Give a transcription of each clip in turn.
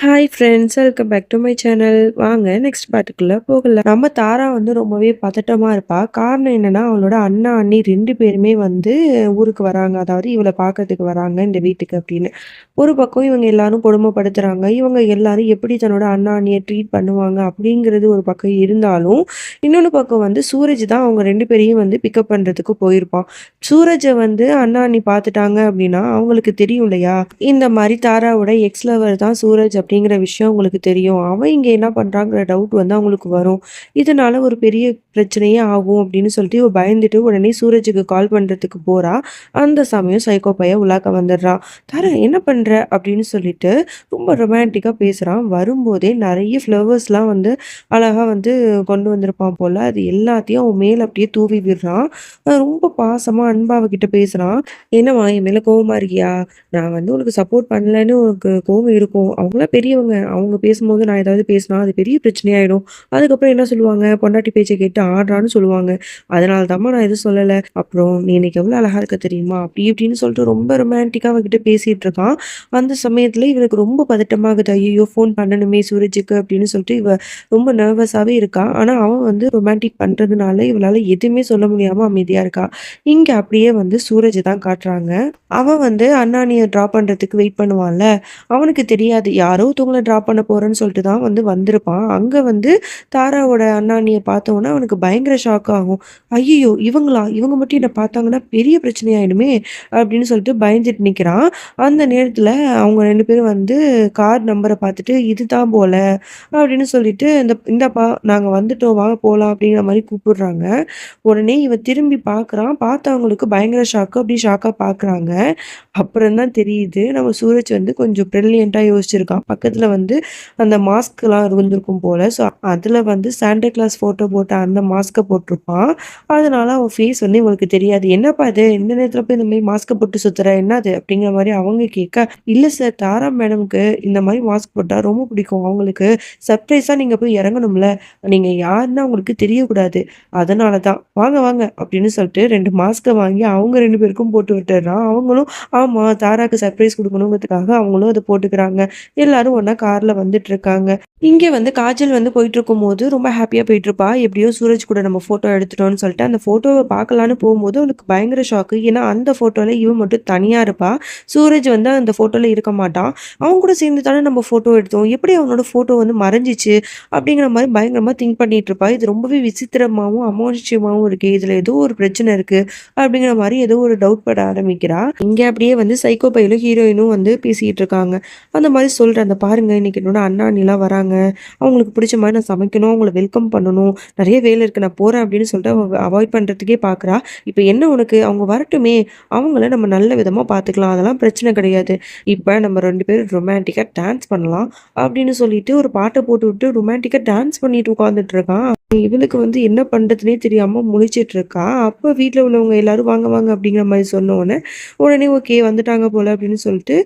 Hi friends welcome back to my channel வாங்க next பாட்டுக்குள்ளே போகலாம். நம்ம தாரா வந்து ரொம்பவே பதட்டமாக இருப்பா. காரணம் என்னன்னா அவளோட அண்ணா அண்ணி ரெண்டு பேருமே வந்து ஊருக்கு வராங்க. அதாவது இவளை பார்க்கறதுக்கு வராங்க இந்த வீட்டுக்கு அப்படின்னு. ஒரு பக்கம் இவங்க எல்லாரும் கொடுமைப்படுத்துகிறாங்க இவங்க எல்லாரும் எப்படி தன்னோட அண்ணா அண்ணியை ட்ரீட் பண்ணுவாங்க அப்படிங்கிறது ஒரு பக்கம் இருந்தாலும் இன்னொன்று பக்கம் வந்து சூரஜ் தான் அவங்க ரெண்டு பேரையும் வந்து பிக்கப் பண்ணுறதுக்கு போயிருப்பான். சூரஜை வந்து அண்ணா அண்ணி பார்த்துட்டாங்க அப்படின்னா அவங்களுக்கு தெரியும் இல்லையா? இந்த மாதிரி தாராவோட எக்ஸ் லவர் தான் சூரஜ் அப்படிங்கிற விஷயம் உங்களுக்கு தெரியும். அவன் இங்கே என்ன பண்ணுறாங்கிற டவுட் வந்து அவங்களுக்கு வரும். இதனால் ஒரு பெரிய பிரச்சனையே ஆகும் அப்படின்னு சொல்லிட்டு இவ பயந்துட்டு உடனே சூரஜுக்கு கால் பண்ணுறதுக்கு போகிறா அந்த சமயம் சைக்கோ பைய உலாக்க வந்துடுறான் தர என்ன பண்ணுற அப்படின்னு சொல்லிட்டு ரொம்ப ரொமான்டிக்காக பேசுகிறான் வரும்போதே நிறைய ஃப்ளவர்ஸ்லாம் வந்து அழகாக வந்து கொண்டு வந்திருப்பான் போல். அது எல்லாத்தையும் அவன் மேலே அப்படியே தூவி விடுறான். ரொம்ப பாசமாக அன்பா பேசுகிறான் என்னவா என் மேலே கோவமாக இருக்கியா? நான் வந்து உனக்கு சப்போர்ட் பண்ணலன்னு உனக்கு கோவம் இருக்கும். அவங்களாம் பெரியவங்க அவங்க பேசும்போது நான் ஏதாவது பேசினா அது பெரிய பிரச்சனையாயிடும். அதுக்கப்புறம் என்ன சொல்லுவாங்க? பொண்டாட்டி பேச்சை கேட்டு ஆடுறான்னு சொல்லுவாங்க. அதனால தாம்மா நான் எதுவும் சொல்லலை. அப்புறம் நீ இன்னைக்கு எவ்வளோ அழகா இருக்க தெரியுமா? அப்படி இப்படின்னு சொல்லிட்டு ரொம்ப ரொமான்டிக்காக அவகிட்ட பேசிட்டு இருக்கான். அந்த சமயத்தில் இவனுக்கு ரொம்ப பதட்டமாகுது. ஐயோ ஃபோன் பண்ணணுமே சூரஜுக்கு அப்படின்னு சொல்லிட்டு இவ ரொம்ப நர்வஸாகவே இருக்கா. ஆனால் அவன் வந்து ரொமான்டிக் பண்ணுறதுனால இவளால் எதுவுமே சொல்ல முடியாமல் அமைதியாக இருக்கா. இங்கே அப்படியே வந்து சூரஜ் தான் காட்டுறாங்க. அவன் வந்து அண்ணாணியை ட்ராப் பண்ணுறதுக்கு வெயிட் பண்ணுவான்ல? அவனுக்கு தெரியாது. யாரோ ஒருத்தவங்கள ட்ராப் பண்ண போகிறேன்னு சொல்லிட்டு தான் வந்து வந்திருப்பான். அங்கே வந்து தாராவோட அண்ணாணியை பார்த்தோன்னே அவனுக்கு பயங்கர ஷாக் ஆகும். ஐயோ இவங்களா? இவங்க மட்டும் என்னை பார்த்தாங்கன்னா பெரிய பிரச்சனையாயிடுமே அப்படின்னு சொல்லிட்டு பயந்துட்டு நிற்கிறான் அந்த நேரத்தில் அவங்க ரெண்டு பேரும் வந்து கார் நம்பரை பார்த்துட்டு இதுதான் போல அப்படின்னு சொல்லிட்டு இந்த இந்தப்பா நாங்கள் வந்துட்டோம் வாங்க போகலாம் அப்படிங்கிற மாதிரி கூப்பிடுறாங்க. உடனே இவன் திரும்பி பார்க்குறான். பார்த்தவங்களுக்கு பயங்கர ஷாக்கு அப்படி ஷாக்காக பார்க்குறாங்க. அப்புறம் தான் தெரியுது நம்ம சூரஜ் வந்து கொஞ்சம் ப்ரில்லியண்ட்டாக யோசிச்சிருக்கான். பக்கத்தில் வந்து அந்த மாஸ்க்லாம் இருந்திருக்கும் போல். ஸோ அதில் வந்து சாண்டா கிளாஸ் ஃபோட்டோ போட்ட அந்த மாஸ்க்கை போட்டிருப்பான். அதனால அவன் ஃபேஸ் வந்து இவங்களுக்கு தெரியாது. என்னப்பா இது? இந்த நேரத்தில் போய் இந்த மாதிரி மாஸ்க்கை போட்டு சுத்துற? என்னது அப்படிங்கிற மாதிரி அவங்க கேட்க இல்லை சார் தாரா மேடம்க்கு இந்த மாதிரி மாஸ்க் போட்டால் ரொம்ப பிடிக்கும். அவங்களுக்கு சர்ப்ரைஸாக நீங்கள் போய் இறங்கணும்ல. நீங்கள் யாருன்னா அவங்களுக்கு தெரியக்கூடாது. அதனால தான். வாங்க வாங்க. அப்படின்னு சொல்லிட்டு ரெண்டு மாஸ்க்கை வாங்கி அவங்க ரெண்டு பேருக்கும் போட்டு விட்டுறான் அவங்களும் ஆமாம் தாராக்கு சர்ப்ரைஸ் கொடுக்கணுங்கிறதுக்காக அவங்களும் அதை போட்டுக்கிறாங்க. எல்லாரும் யாரும் ஒன்னா கார்ல வந்துட்டு இருக்காங்க இங்கே வந்து காஜல் வந்து போயிட்டு இருக்கும் போது ரொம்ப ஹாப்பியா போயிட்டு இருப்பா எப்படியோ சூரஜ் கூட நம்ம போட்டோ எடுத்துட்டோம்னு சொல்லிட்டு அந்த போட்டோவை பார்க்கலான்னு போகும்போது அவளுக்கு பயங்கர ஷாக்கு ஏன்னா அந்த போட்டோல இவன் மட்டும் தனியா இருப்பா. சூரஜ் வந்து அந்த போட்டோல இருக்க மாட்டான். அவன் கூட சேர்ந்து தானே நம்ம போட்டோ எடுத்தோம். எப்படி அவனோட ஃபோட்டோ வந்து மறைஞ்சிச்சு அப்படிங்கிற மாதிரி பயங்கரமா திங்க் பண்ணிட்டு இருப்பா இது ரொம்பவே விசித்திரமாவும் அமானுஷ்யமாகவும் இருக்கு. இதுல ஏதோ ஒரு பிரச்சனை இருக்கு அப்படிங்கிற மாதிரி ஏதோ ஒரு டவுட் பட ஆரம்பிக்கிறா. இங்க அப்படியே வந்து சைக்கோ பையிலும் ஹீரோயினும் வந்து பேசிக்கிட்டு இருக்காங்க. அந்த மாதிரி சொல்ற. அந்த பாருங்க இன்னைக்கு என்னோட அண்ணா அண்ணிலாம் வராங்க. அவங்களுக்கு பிடிச்ச மாதிரி நான் சமைக்கணும் அவங்கள வெல்கம் பண்ணணும். நிறைய வேலை இருக்குது நான் போகிறேன் அப்படின்னு சொல்லிட்டு அவள் அவாய்ட் பண்ணுறதுக்கே பார்க்குறா இப்போ என்ன உனக்கு? அவங்க வரட்டுமே. அவங்கள நம்ம நல்ல விதமாக பார்த்துக்கலாம் அதெல்லாம் பிரச்சனை கிடையாது. இப்போ நம்ம ரெண்டு பேரும் ரொமான்டிக்காக டான்ஸ் பண்ணலாம் அப்படின்னு சொல்லிட்டு ஒரு பாட்டை போட்டு விட்டு ரொமான்டிக்காக டான்ஸ் பண்ணிட்டு உட்காந்துட்டு இருக்கான். இவளுக்கு வந்து என்ன பண்ணுறதுனே தெரியாமல் முழிச்சிட்டு இருக்கா. அப்போ வீட்டில் உள்ளவங்க எல்லாரும் வாங்க வாங்க அப்படிங்கிற மாதிரி சொன்ன உடனே உடனே ஓகே வந்துட்டாங்க போல அப்படின்னு சொல்லிட்டு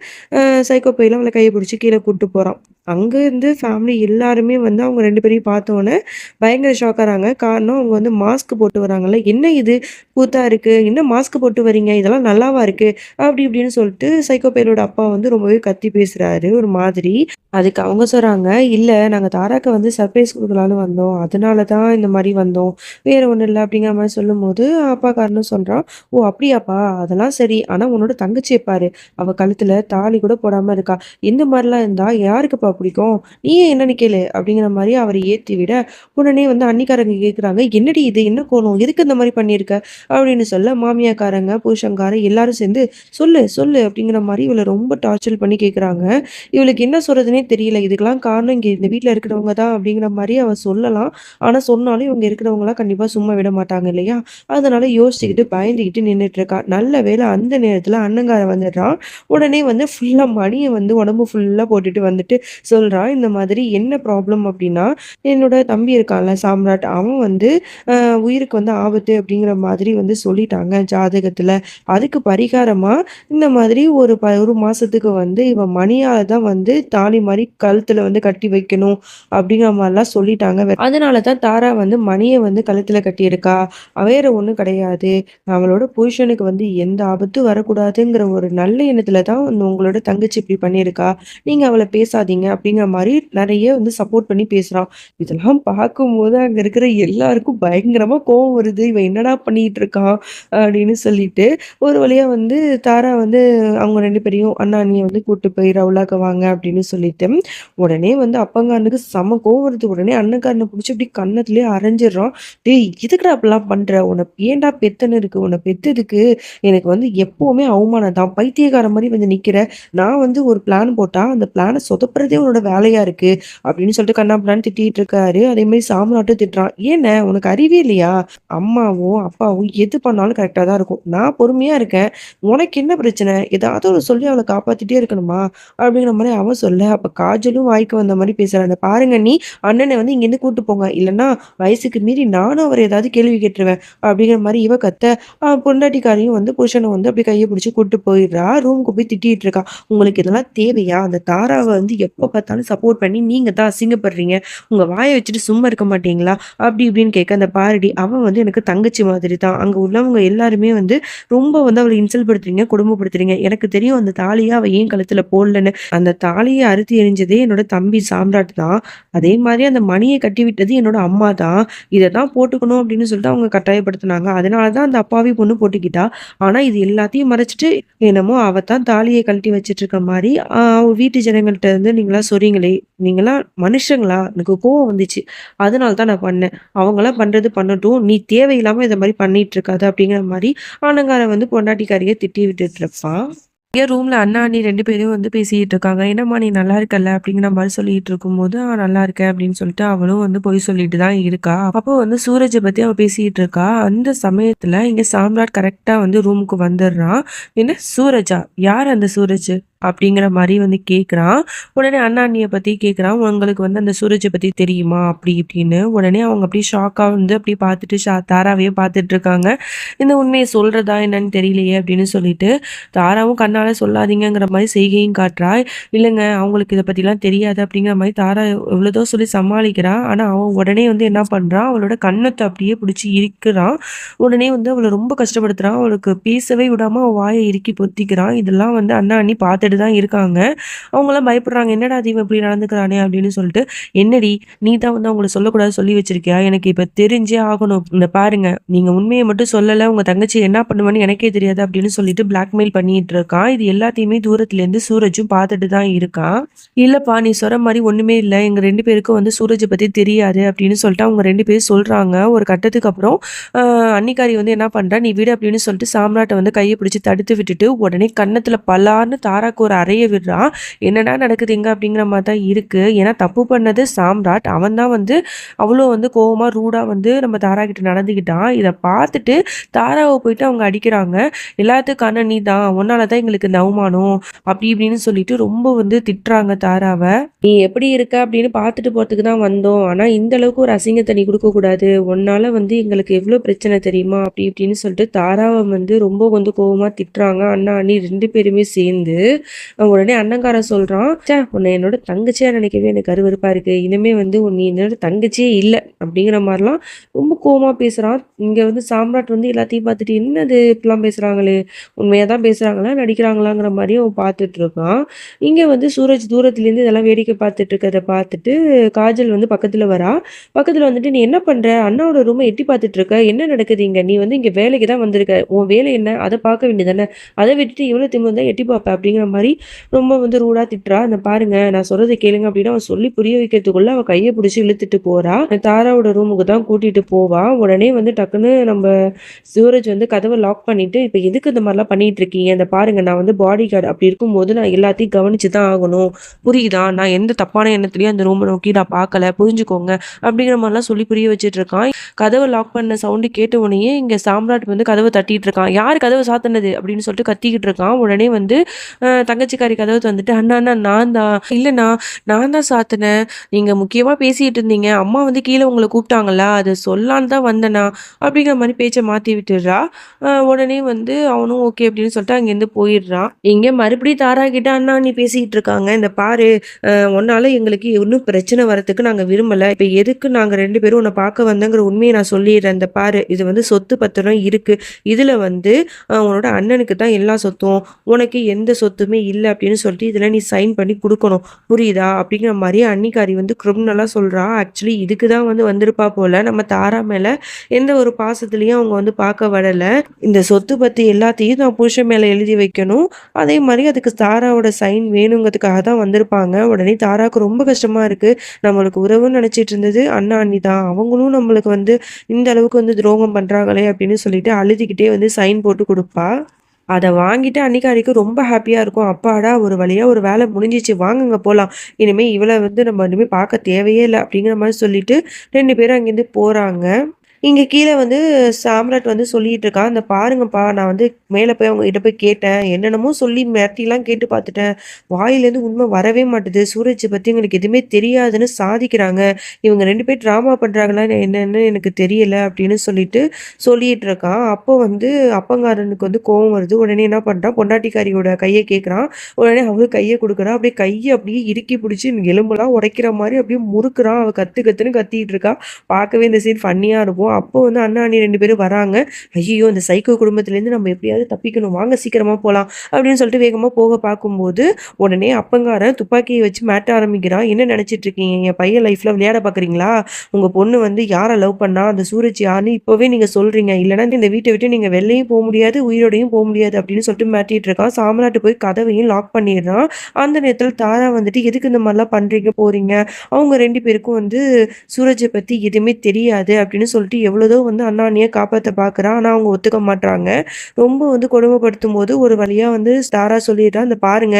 சைக்கோ பையில அவளை கையை பிடிச்சி கீழே கூப்பிட்டு போகிறான் அங்கேருந்து ஃபேமிலி எல்லாருமே வந்து அவங்க ரெண்டு பேரையும் பார்த்தோன்னே பயங்கர ஷாக் ஆகிறாங்க காரணம் அவங்க வந்து மாஸ்க் போட்டு வராங்கல்ல என்ன இது? கூத்தா இருக்கு? என்ன மாஸ்க் போட்டு வரீங்க? இதெல்லாம் நல்லாவா இருக்கு? அப்படி இப்படின்னு சொல்லிட்டு சைக்கோ பேரோட அப்பா வந்து ரொம்பவே கத்தி பேசுறாரு ஒரு மாதிரி. அதுக்கு அவங்க சொல்றாங்க இல்ல நாங்க தாராக்கு வந்து சர்ப்ரைஸ் கொடுக்கலான்னு வந்தோம். அதனால தான் இந்த மாதிரி வந்தோம். வேற ஒன்றும் இல்லை. அப்படிங்கிற மாதிரி சொல்லும்போது அப்பா காரணம் சொல்கிறான் ஓ அப்படியாப்பா? அதெல்லாம் சரி. ஆனா உன்னோட தங்கச்சியை பாரு. அவ கழுத்துல தாலி கூட போடாம இருக்கா. இந்த மாதிரிலாம் இருந்தா யாருக்குப்பா பிடிக்கும். நீ என்னன்னு கேளு அப்படிங்கிற மாதிரி அவரை ஏற்றி விட உடனே வந்து அன்னிக்காரங்க கேட்குறாங்க என்னடி இது? என்ன கோலம் எதுக்கு இந்த மாதிரி பண்ணியிருக்க? அப்படின்னு சொல்ல மாமியாக்காரங்க புருஷங்கார எல்லாரும் சேர்ந்து சொல்லு சொல்லு அப்படிங்கிற மாதிரி இவளை ரொம்ப டார்ச்சர் பண்ணி கேட்குறாங்க இவளுக்கு என்ன சொல்றதுனே தெரியல. இதுக்கெல்லாம் காரணம் இங்கே இந்த வீட்டில் இருக்கிறவங்க தான் அப்படிங்கிற மாதிரி அவள் சொல்லலாம். ஆனால் சொன்னாலும் இவங்க இருக்கிறவங்களாம் கண்டிப்பாக சும்மா விட மாட்டாங்க இல்லையா? அதனால யோசிச்சுக்கிட்டு பயந்துக்கிட்டு நின்றுட்டு இருக்கா. நல்ல வேளை அந்த நேரத்தில் அண்ணங்கார வந்துடுறான். உடனே வந்து ஃபுல்லாக மணியை வந்து உடம்பு ஃபுல்லாக போட்டுட்டு வந்துட்டு சொல்றான் இந்த மாதிரி என்ன ப்ராப்ளம் அப்படின்னா என்னோட தம்பி இருக்கான்ல சாம்ராட் அவன் வந்து உயிருக்கு வந்து ஆபத்து அப்படிங்கிற மாதிரி வந்து சொல்லிட்டாங்க ஜாதகத்துல. அதுக்கு பரிகாரமா இந்த மாதிரி ஒரு ப ஒரு மாசத்துக்கு வந்து இவன் மணியால தான் வந்து தாலி மாதிரி கழுத்துல வந்து கட்டி வைக்கணும் அப்படிங்கிற மாதிரிலாம் சொல்லிட்டாங்க. அதனால தான் தாரா வந்து மணியை வந்து கழுத்துல கட்டியிருக்கா. வேற ஒன்றும் கிடையாது. அவளோட புருஷனுக்கு வந்து எந்த ஆபத்தும் வரக்கூடாதுங்கிற ஒரு நல்ல எண்ணத்துல தான் வந்து உங்களோட தங்கச்சி இப்படி பண்ணியிருக்கா. நீங்க அவளை பேசாதீங்க. அப்படிங்கிற மாதிரி நிறைய வந்து சப்போர்ட் பண்ணி பேசுறான். இதெல்லாம் பார்க்கும்போது அங்க இருக்கிற எல்லாருக்கும் பயங்கரமா கோவம் வருது. இவன் என்னடா பண்ணிட்டு இருக்கான்? அப்படின்னு சொல்லிட்டு, ஒரு வழியா வந்து தாரா வந்து அவங்க ரெண்டு பேரையும் அண்ணா, வந்து கூப்பிட்டு போய் ரவுலாக்க வாங்க அப்படின்னு சொல்லிட்டு, உடனே வந்து அப்பங்காரனுக்கு செம கோவம் வருது. உடனே அண்ணக்காரனை பிடிச்சி இப்படி கன்னத்துலேயே அரைஞ்சிடுறான். "டேய் இதுக்குடா அப்படிலாம் பண்ற? உன்னை ஏண்டா பெத்தன்னு இருக்கு. உன்னை பெத்ததுக்கு எனக்கு வந்து எப்போவுமே அவமானம் தான். பைத்தியக்காரன் மாதிரி வந்து நிக்கிற. நான் வந்து ஒரு பிளான் போட்டால் அந்த பிளானை சொதப்புறதே உன்னோட வேலையா இருக்கு." அப்படின்னு சொல்லிட்டு கண்ணாபின்னான்னு திட்டிட்டு இருக்காரு. அதேமாரி சாம்ராட்டும் திட்டுறான். ஏன்ன உனக்கு அறிவே இல்லையா? அம்மாவும், அப்பாவும் எது பண்ணாலும் கரெக்டாக தான் இருக்கும். நான் பொறுமையா இருக்கேன். உனக்கு என்ன பிரச்சனை? ஏதாவது ஒரு சொல்லி அவளை காப்பாத்திட்டே இருக்கணுமா?" அப்படிங்கிற மாதிரி அவன் சொல்ல, அப்ப காஜலும் வாய்க்கு வந்த மாதிரி பேசுறாங்க. "பாருங்க நீ அண்ணனை வந்து இங்கேருந்து கூட்டு போங்க. இல்லைன்னா வயசுக்கு மீறி நானும் அவர் ஏதாவது கேள்வி கேட்டுருவேன்." அப்படிங்கிற மாதிரி இவ கத்த, பொண்டாட்டிக்காரையும் வந்து புருஷனை வந்து அப்படியே கையை பிடிச்சி கூட்டு போயிடுறா. ரூமுக்கு போய் திட்டிட்டு இருக்கா. "உங்களுக்கு இதெல்லாம் தேவையா? அந்த தாராவை வந்து எப்ப பார்த்தாலும் சப்போர்ட் பண்ணி நீங்கள் தான் அசிங்கப்படுறீங்க. உங்கள் வாயை வச்சுட்டு சும்மா இருக்க மாட்டீங்களா?" அப்படி இப்படின்னு கேட்க, அந்த பாரடி அவன் வந்து எனக்கு தங்கச்சி மாதிரி தான். அங்கே உள்ளவங்க எல்லாருமே வந்து ரொம்ப வந்து அவளை இன்சல்ட் படுத்துறீங்க, குடும்பப்படுத்துறீங்க எனக்கு தெரியும் அந்த தாலியை அவள் ஏன் கழுத்தில் போடலன்னு. அந்த தாலியை அறுத்து எறிஞ்சதே என்னோட தம்பி சாம்ராட் தான். அதே மாதிரி அந்த மணியை கட்டி விட்டது என்னோட அம்மா தான். இதை தான் போட்டுக்கணும் அப்படின்னு சொல்லிட்டு அவங்க கட்டாயப்படுத்துனாங்க. அதனால தான் அந்த அப்பாவி பொண்ணு போட்டுக்கிட்டா. ஆனால் இது எல்லாத்தையும் மறைச்சிட்டு என்னமோ அவ தான் தாலியை கழட்டி வச்சுட்டு இருக்க மாதிரி அவள் வீட்டு ஜனங்கள்ட்ட வந்து நீங்கலாம் சொல்றீங்களே, நீங்களா மனுஷங்களா? எனக்கு கோவம் வந்துச்சு. அதனால தான் நான் பண்ணேன். அவங்களாம் பண்றது பண்ணட்டும். நீ தேவையில்லாம இதை மாதிரி பண்ணிட்டு இருக்காத அப்படிங்கிற மாதிரி ஆனங்காரன் வந்து பொண்டாட்டிக்காரியை திட்டி விட்டுட்டு இருப்பான். இங்கே ரூம்ல அண்ணா, அண்ணி ரெண்டு பேரும் வந்து பேசிட்டு இருக்காங்க. "என்னம்மா நீ நல்லா இருக்கல அப்படிங்கிற மாதிரி சொல்லிட்டு இருக்கும்போது, நல்லா இருக்கேன்." அப்படின்னு சொல்லிட்டு அவளும் வந்து பொய் சொல்லிட்டு தான் இருக்கா. அப்போ வந்து சூரஜை பத்தி அவ பேசிட்டு இருக்கா. அந்த சமயத்துல இங்க சாம்ராட் கரெக்டாக வந்து ரூமுக்கு வந்துடுறான். "என்ன சூரஜா? யார் அந்த சூரஜ்?" அப்படிங்கிற மாதிரி வந்து கேட்குறான். உடனே அண்ணா, பற்றி கேட்குறான். "உங்களுக்கு வந்து அந்த சூரஜை பற்றி தெரியுமா?" அப்படி இப்படின்னு. உடனே அவங்க அப்படியே ஷாக்காக வந்து அப்படியே பார்த்துட்டு ஷா தாராவையே பார்த்துட்டு இருக்காங்க. இந்த உண்மையை சொல்கிறதா என்னன்னு தெரியலையே அப்படின்னு சொல்லிட்டு, தாராவும் கண்ணால் சொல்லாதீங்கங்கிற மாதிரி செய்கையும் காட்டுறா. இல்லைங்க அவங்களுக்கு இதை பற்றிலாம் தெரியாது." அப்படிங்கிற மாதிரி தாரா எவ்வளோதோ சொல்லி சமாளிக்கிறான் ஆனால் அவன் உடனே வந்து என்ன பண்ணுறான் அவளோட கண்ணத்தை அப்படியே பிடிச்சி இருக்கிறான் உடனே வந்து அவளை ரொம்ப கஷ்டப்படுத்துகிறான் அவளுக்கு பேசவே விடாமல் அவள் வாயை இறுக்கி பொத்திக்கிறான். இதெல்லாம் வந்து அண்ணா, அண்ணி பார்த்துட்டு தான் இருக்காங்க. அவங்களாம் பயப்படுறாங்க. "என்னடா இது இவன் இப்படி நடந்துக்கிறானே?" அப்படின்னு சொல்லிட்டு, "என்னடி நீ தான் வந்து அவங்கள சொல்லக்கூடாதுன்னு சொல்லி வச்சிருக்கியா? எனக்கு இப்போ தெரிஞ்சே ஆகணும். இந்த பாருங்க, நீங்கள் உண்மையை மட்டும் சொல்லலை உங்கள் தங்கச்சி என்ன பண்ணுவான்னு எனக்கே தெரியாது." அப்படின்னு சொல்லிட்டு பிளாக்மெயில் பண்ணிட்டு இருக்கான். இது எல்லாத்தையுமே தூரத்துலேருந்து சூரஜும் பார்த்துட்டு தான் இருக்கான். இல்லைப்பா நீ சொல்ற மாதிரி ஒன்றுமே இல்லை எங்கள் ரெண்டு பேருக்கும் வந்து சூரஜை பற்றி தெரியாது." அப்படின்னு சொல்லிட்டு அவங்க ரெண்டு பேரும் சொல்கிறாங்க ஒரு கட்டத்துக்கு அப்புறம் அன்னிக்காரி வந்து என்ன பண்ணுறா "நீ விடு." அப்படின்னு சொல்லிட்டு சாம்ராட்டை வந்து கையை பிடிச்சி தடுத்து விட்டுட்டு, உடனே கன்னத்துல பலார்ன்னு தாராக்கு ஒரு அறைய விடுறான் "என்னடா நடக்குது இங்க?" அப்படிங்கிற மாதிரி தான் இருக்கு. ஏன்னா தப்பு பண்ணது சாம்ராட். அவன் தான் வந்து அவ்வளோ வந்து கோவமா, ரூடா வந்து நம்ம தாரா கிட்ட நடந்துக்கிட்டான். இதை பார்த்துட்டு தாராவை போயிட்டு அவங்க அடிக்கிறாங்க. "எல்லாத்துக்கும் நீ தான். உன்னால தான் எங்களுக்கு இந்த அவமானம்." அப்படி இப்படின்னு சொல்லிட்டு ரொம்ப வந்து திட்டுறாங்க தாராவை "நீ எப்படி இருக்க அப்படின்னு பார்த்துட்டு போறதுக்கு தான் வந்தோம். ஆனா இந்த அளவுக்கு ஒரு அசிங்கத்தை நீ கொடுக்கக்கூடாது உன்னால வந்து எங்களுக்கு எவ்வளோ பிரச்சனை தெரியுமா?" அப்படி இப்படின்னு சொல்லிட்டு தாராவை வந்து ரொம்ப வந்து கோவமா திட்டுறாங்க. அண்ணா, அண்ணி ரெண்டு பேருமே சேர்ந்து. உடனே அண்ணங்காரன் சொல்றான், "ச்சே! உன்னை என்னோட தங்கச்சியா நினைக்கவே எனக்கு அருவருப்பா இருக்கு. இனிமே வந்து நீ என்னோட தங்கச்சியே இல்லை அப்படிங்கிற மாதிரிலாம் ரொம்ப கோவமா பேசுறான். இங்க வந்து சாம்ராட் வந்து எல்லாத்தையும் பார்த்துட்டு, "என்னது இப்படிலாம் பேசுறாங்களே! உண்மையாக தான் பேசுறாங்களா? நடிக்கிறாங்களாங்கிற?" மாதிரியும் அவன் பார்த்துட்டு இருக்கான். இங்க வந்து சூரஜ் தூரத்துலேருந்து இதெல்லாம் வேடிக்கை பார்த்துட்டு இருக்கிறத பார்த்துட்டு, காஜல் வந்து பக்கத்துல வரா. பக்கத்துல வந்துட்டு, "நீ என்ன பண்ற? அண்ணாவோட ரூமை எட்டி பார்த்துட்டு இருக்க. என்ன நடக்குது இங்க? நீ வந்து இங்க வேலைக்கு தான் வந்திருக்க. உன் வேலை என்ன? அதை பார்க்க வேண்டியது அதை விட்டுட்டு இவ்வளோ திமுக தான் எட்டி பார்ப்ப." அப்படிங்கிற மாதிரி ரொம்ப வந்து ரூடா திட்டுறா. அந்த பாருங்க நான் சொல்கிறத கேளுங்க." அப்படின்னு அவன் சொல்லி புரிய வைக்கிறதுக்குள்ள அவ கையை பிடிச்சி இழுத்துட்டு போறா. தாராவோட ரூமுக்கு தான் கூட்டிட்டு போவா. உடனே வந்து டக்குன்னு நம்ம சூரஜ் வந்து கதவை லாக் பண்ணிட்டு, "இப்ப எதுக்கு இந்த மாதிரிலாம் பண்ணிட்டு இருக்கீங்க? இந்த பாருங்க நான் வந்து பாடி கார்டு அப்படி இருக்கும்போது நான் எல்லாத்தையும் கவனிச்சு தான் ஆகணும். புரியுதா? நான் எந்த தப்பான எண்ணத்துலயும் அந்த ரூமை நோக்கி நான் பார்க்கல. புரிஞ்சுக்கோங்க." அப்படிங்கிற மாதிரிலாம் சொல்லி புரிய வச்சுட்டு இருக்கான். கதவை லாக் பண்ண சவுண்டு கேட்ட உடனே இங்க சாம்ராட் வந்து கதவை தட்டிட்டு இருக்கான். "யாரு கதவை சாத்தினது அப்படின்னு சொல்லிட்டு கத்திக்கிட்டு இருக்கான். உடனே வந்து தங்கச்சிக்காரி கதவ வந்துட்டு "அண்ணா அண்ணா நான் தான்." இல்லைண்ணா நான் தான் சாத்தினேன் நீங்கள் முக்கியமாக பேசிகிட்டு இருந்தீங்க. அம்மா வந்து கீழே உங்களை கூப்பிட்டாங்களா? அது சொல்லான்னு தான் வந்தேண்ணா." அப்படிங்கிற மாதிரி பேச்சை மாற்றி விட்டுடுறா. உடனே வந்து அவனும் ஓகே அப்படின்னு சொல்லிட்டு அங்கேருந்து போயிடுறான். இங்கே மறுபடியும் தாரா கிட்ட அண்ணா, நீ பேசிக்கிட்டு இருக்காங்க. "இந்த பாரு அ உன்னால எங்களுக்கு இன்னும் பிரச்சனை வரத்துக்கு நாங்கள் விரும்பலை இப்போ எதுக்கு நாங்கள் ரெண்டு பேரும் உன்னை பார்க்க வந்தோங்கிற உண்மையை நான் சொல்லிடுறேன் இந்த பாரு இது வந்து சொத்து பத்திரம் இருக்குது இதில் வந்து உன்னோட அண்ணனுக்கு தான் எல்லா சொத்தும். உனக்கு எந்த சொத்துமே எதுவுமே இல்லை அப்படின்னு சொல்லிட்டு இதில் நீ சைன் பண்ணி கொடுக்கணும் புரியுதா? அப்படிங்கிற மாதிரி அன்னிக்காரி வந்து கிரிமினலாக சொல்கிறா ஆக்சுவலி இதுக்கு தான் வந்து வந்திருப்பா போல. நம்ம தாரா மேலே எந்த ஒரு பாசத்துலேயும் அவங்க வந்து பார்க்க வரலை இந்த சொத்து பற்றி எல்லாத்தையும் நான் புருஷன் மேலே எழுதி வைக்கணும். அதே மாதிரி அதுக்கு தாராவோட சைன் வேணுங்கிறதுக்காக தான் வந்திருப்பாங்க. உடனே தாராவுக்கு ரொம்ப கஷ்டமாக இருக்கு. நம்மளுக்கு உறவுன்னு நினச்சிட்டு இருந்தது அண்ணா, அண்ணி தான். அவங்களும் நம்மளுக்கு வந்து இந்த அளவுக்கு வந்து துரோகம் பண்ணுறாங்களே அப்படின்னு சொல்லிட்டு அழுதுகிட்டே வந்து சைன் போட்டு கொடுப்பா அதை வாங்கிட்டு அன்னிக்காரிக்கு ரொம்ப ஹாப்பியாக இருக்கும். அப்பாடா! ஒரு வழியாக ஒரு வேலை முடிஞ்சிச்சு. வாங்குங்க போகலாம் இனிமேல் இவளை வந்து நம்ம இனிமேல் பார்க்க தேவையே இல்லை அப்படிங்கிற மாதிரி சொல்லிட்டு ரெண்டு பேரும் அங்கேருந்து போகிறாங்க இங்கே கீழே வந்து சாம்ராட் வந்து சொல்லிட்டு இருக்கான். "இந்த பாருங்கப்பா, நான் வந்து மேலே போய் அவங்ககிட்ட போய் கேட்டேன். என்னென்னமோ சொல்லி மிரட்டிலாம் கேட்டு பார்த்துட்டேன். வாயிலேருந்து உண்மை வரவே மாட்டுது. சூரஜை பற்றி எங்களுக்கு எதுவுமே தெரியாதுன்னு சாதிக்கிறாங்க. இவங்க ரெண்டு பேர் ட்ராமா பண்ணுறாங்களா என்னென்னு எனக்கு தெரியலை அப்படின்னு சொல்லிட்டு சொல்லிட்டு இருக்கான். அப்போ வந்து அப்பங்காரனுக்கு வந்து கோவம் வருது. உடனே என்ன பண்ணுறான் பொண்டாட்டிக்காரியோட கையை கேட்குறான். உடனே அவளுக்கு கையை கொடுக்குறான் அப்படியே கையை அப்படியே இறுக்கி பிடிச்சி எலும்பெல்லாம் உடைக்கிற மாதிரி அப்படியே முறுக்குறான். அவள் கற்று கத்துன்னு கத்திட்டு இருக்கா. பார்க்கவே இந்த சீன் ஃபன்னியாக இருக்கும். அப்போ வந்து அண்ணா, அண்ணி ரெண்டு பேரும் வராங்க. ஐயோ இந்த சைக்கோ குடும்பத்திலேருந்து நம்ம எப்படியாவது தப்பிக்கணும். வாங்க சீக்கிரமாக போகலாம் அப்படின்னு சொல்லிட்டு வேகமாக போக பார்க்கும்போது, உடனே அப்பங்காரன் துப்பாக்கியை வச்சு மேட்ட ஆரம்பிக்கிறான். "என்ன நினைச்சிட்டு இருக்கீங்க? என் பையன் லைஃப்பில் விளையாட பார்க்குறீங்களா? உங்கள் பொண்ணு வந்து யாரை லவ் பண்ணா? அந்த சூரஜ் யாருன்னு இப்போவே நீங்கள் சொல்கிறீங்க இல்லைனா இந்த வீட்டை விட்டு நீங்கள் வெளிலையும் போக முடியாது, உயிரோடையும் போக முடியாது." அப்படின்னு சொல்லிட்டு மாட்டிகிட்டு இருக்கான். சாம்ராட் போய் கதவையும் லாக் பண்ணிடுறான். அந்த நேரத்தில் தாரா வந்துட்டு, "எதுக்கு இந்த மாதிரிலாம் பண்ணுறீங்க போகிறீங்க அவங்க ரெண்டு பேருக்கும் வந்து சூரஜை பற்றி எதுவுமே தெரியாது அப்படின்னு சொல்லிட்டு எவ்வளோதோ வந்து அண்ணா, காப்பாற்ற பார்க்குறான் ஆனால் அவங்க ஒத்துக்க மாட்டுறாங்க ரொம்ப வந்து கொடுமைப்படுத்தும் போது ஒரு வழியாக வந்து தாரா சொல்லிடுறா, அந்த பாருங்க,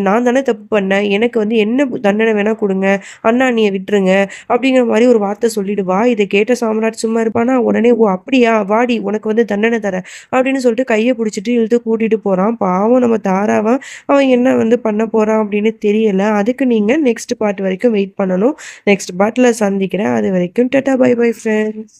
நான் தானே தப்பு பண்ணேன். எனக்கு வந்து என்ன தண்டனை வேணால் கொடுங்க அண்ணா, விட்டுருங்க." அப்படிங்கிற மாதிரி ஒரு வார்த்தை சொல்லிடுவா. இதை கேட்ட சாம்ராட் சும்மா இருப்பானா? உடனே, "ஓ! அப்படியா? வாடி உனக்கு வந்து தண்டனை தரேன்." அப்படின்னு சொல்லிட்டு கையை பிடிச்சிட்டு இழுத்து கூட்டிட்டு போகிறான் பாவம் நம்ம தாராவ அவன் என்ன வந்து பண்ண போகிறான் அப்படின்னு தெரியல. அதுக்கு நீங்கள் நெக்ஸ்ட் பார்ட் வரைக்கும் வெயிட் பண்ணணும். நெக்ஸ்ட் பாட்டில் சந்திக்கிறேன். அது வரைக்கும் டட்டா பை பை ஃப்ரெண்ட்ஸ்